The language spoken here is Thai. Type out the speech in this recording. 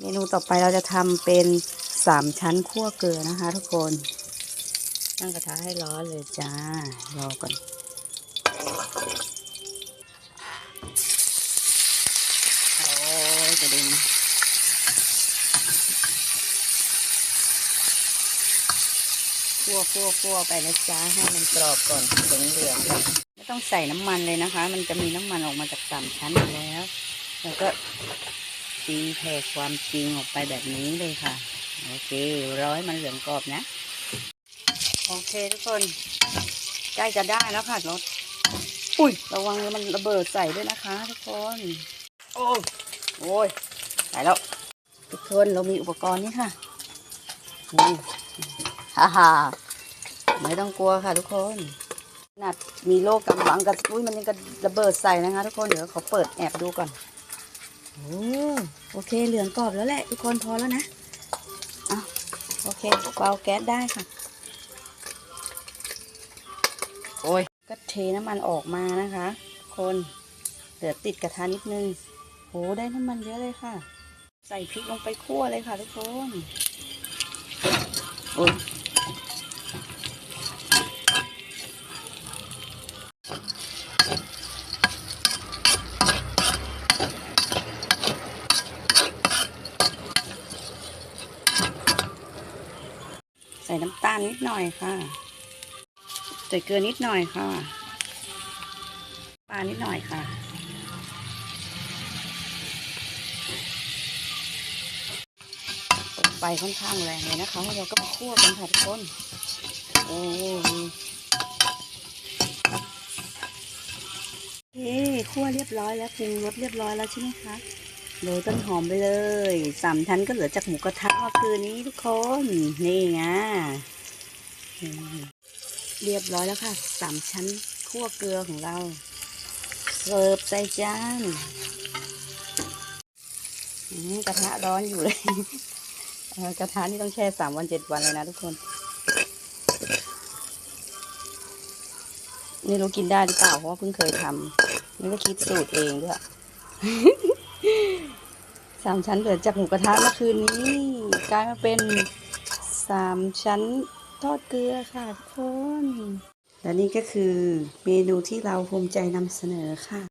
เมนูต่อไปเราจะทำเป็นสามชั้นคั่วเกลือนะคะ ทุกคน ตั้งกระทะให้ร้อนเลยจ้า รอก่อน โอ้ยกระเด็นคั่วคั่วคั่วไปนะจ๊ะให้มันกรอบก่อนถึงเหลืองไม่ต้องใส่น้ำมันเลยนะคะ มันจะมีน้ำมันออกมาจากสามชั้นอยู่แล้ว แล้วก็ ตีแผ่ความจริงออกไปแบบนี้เลยค่ะ โอเคร้อยมันเหลืองกรอบนะ โอเคทุกคนใกล้จะได้แล้วค่ะรถอุ้ยระวังมันระเบิดใส่ด้วยนะคะ ทุกคน โอ้โอ้ยใส่แล้วทุกคนเรามีอุปกรณ์นี่ค่ะนี่ฮ่าฮ่าไม่ต้องกลัวค่ะทุกคนขนาดมีโลกกำบังกับอุ้ยมันยังกระระเบิดใส่นะคะ ทุกคนเดี๋ยวเขาเปิดแอบดูก่อน โอ้โอเคเหลืองกรอบแล้วแหละทุกคนพอแล้วนะอะโอเคเบาแก๊สได้ค่ะ โอ้ยก็เทน้ำมันออกมานะคะทุกคนเหลือติดกระทะนิดนึงโอ้ได้น้ำมันเยอะเลยค่ะ ใส่พริกลงไปคั่วเลยค่ะทุกคนโอ้ย ส่น้ำตาลนิดหน่อยค่ะ ใส่เกลือนิดหน่อยค่ะปลานิดหน่อยค่ะไฟค่อนข้างแรงเลยนะคะเราก็มาคั่วกันค่ะทุกคนโอ้เฮ้คั่วเรียบร้อยแล้วปรุงรสเรียบร้อยแล้วใช่ไหมคะ โรยต้นหอมไปเลยสามชั้นก็เหลือจากหมูกระทะเมื่อคืนนี้ทุกคน นี่ไงเรียบร้อยแล้วค่ะสามชั้นคั่วเกลือของเราเสิร์ฟใส่จานกระทะร้อนอยู่เลยกระทะนี่ต้องแช่สามวันเจ็ดวันเลยนะทุกคน นี่รู้กินได้หรือเปล่าเพราะว่าเพิ่งเคยทำนี่ก็คิดสูตรเองด้วย สามชั้นเหลือจากหมูกระทะเมื่อคืนนี้กลายมาเป็นสามชั้นทอดเกลือค่ะทุกคน และนี่ก็คือเมนูที่เราภูมิใจนำเสนอค่ะ